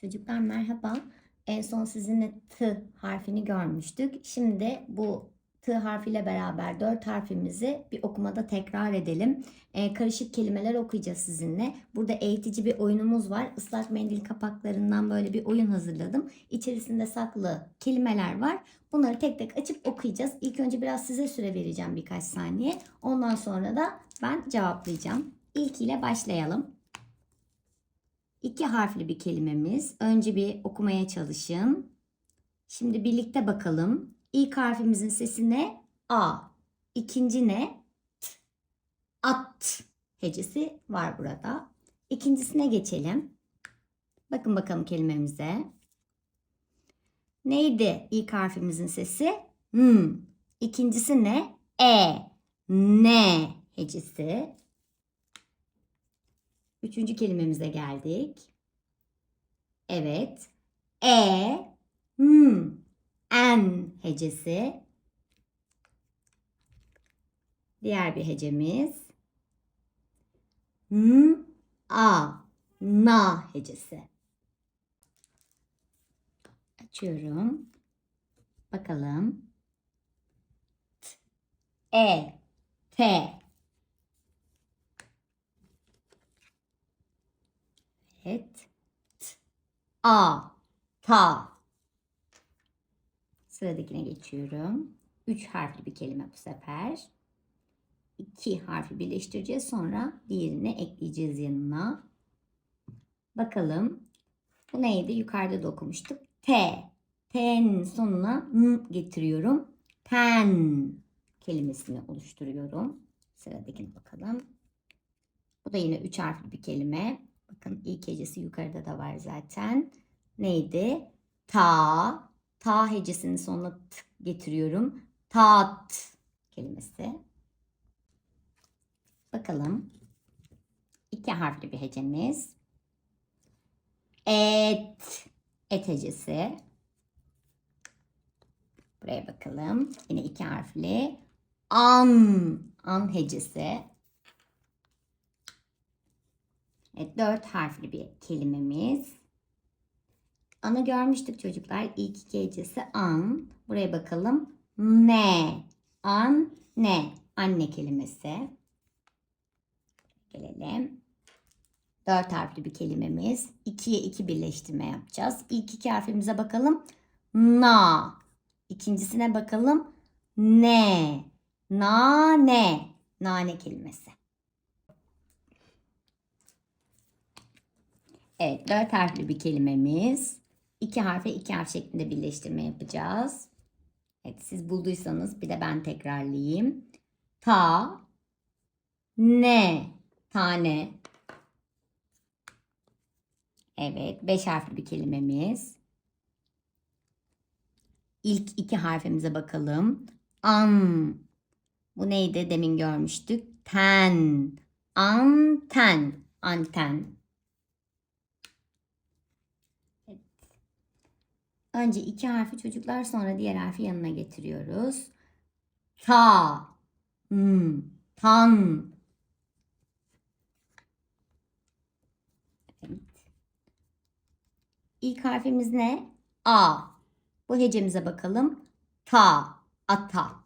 Çocuklar merhaba. En son sizinle T harfini görmüştük. Şimdi bu T harfiyle beraber dört harfimizi bir okumada tekrar edelim. Ee, karışık kelimeler okuyacağız sizinle. Burada eğitici bir oyunumuz var. Islak mendil kapaklarından böyle bir oyun hazırladım. İçerisinde saklı kelimeler var. Bunları tek tek açıp okuyacağız. İlk önce biraz size süre vereceğim birkaç saniye. Ondan sonra da ben cevaplayacağım. İlkiyle başlayalım. İki harfli bir kelimemiz. Önce bir okumaya çalışın. Şimdi birlikte bakalım. İlk harfimizin sesi ne? A. İkinci ne? T. At hecesi var burada. İkincisine geçelim. Bakın bakalım kelimemize. Neydi ilk harfimizin sesi? Hmm. İkincisi ne? E. Ne hecesi. Üçüncü kelimemize geldik. Evet. E, m, en hecesi. Diğer bir hecemiz. M, a, na hecesi. Açıyorum. Bakalım. T, e, t, Evet. T, a, ta. Sıradakine geçiyorum. Üç harfli bir kelime bu sefer. İki harfi birleştireceğiz. Sonra diğerini ekleyeceğiz yanına. Bakalım. Bu neydi? Yukarıda da okumuştuk. T. T'nin sonuna n getiriyorum. Ten kelimesini oluşturuyorum. Sıradakine bakalım. Bu da yine üç harfli bir kelime. Bakın ilk hecesi yukarıda da var zaten. Neydi? Ta. Ta hecesinin sonuna t getiriyorum. Tat kelimesi. Bakalım. İki harfli bir hecemiz. Et. Et hecesi. Buraya bakalım. Yine iki harfli. An. An hecesi. Evet, dört harfli bir kelimemiz. Anı görmüştük çocuklar. İlk iki hecesi an. Buraya bakalım. Ne. An, ne. Anne kelimesi. Gelelim. Dört harfli bir kelimemiz. İkiye iki birleştirme yapacağız. İlk iki harfimize bakalım. Na. İkincisine bakalım. Ne. Nane. Nane kelimesi. Evet, dört harfli bir kelimemiz. İki harfe iki harf şeklinde birleştirme yapacağız. Evet, siz bulduysanız bir de ben tekrarlayayım. Ta, ne, tane. Evet, beş harfli bir kelimemiz. İlk iki harfimize bakalım. An. Bu neydi? Demin görmüştük. Ten. Anten. Anten. Önce iki harfi çocuklar sonra diğer harfi yanına getiriyoruz. Ta, hmm, tan. Evet. İlk harfimiz ne? A. Bu hecemize bakalım. Ta, ata.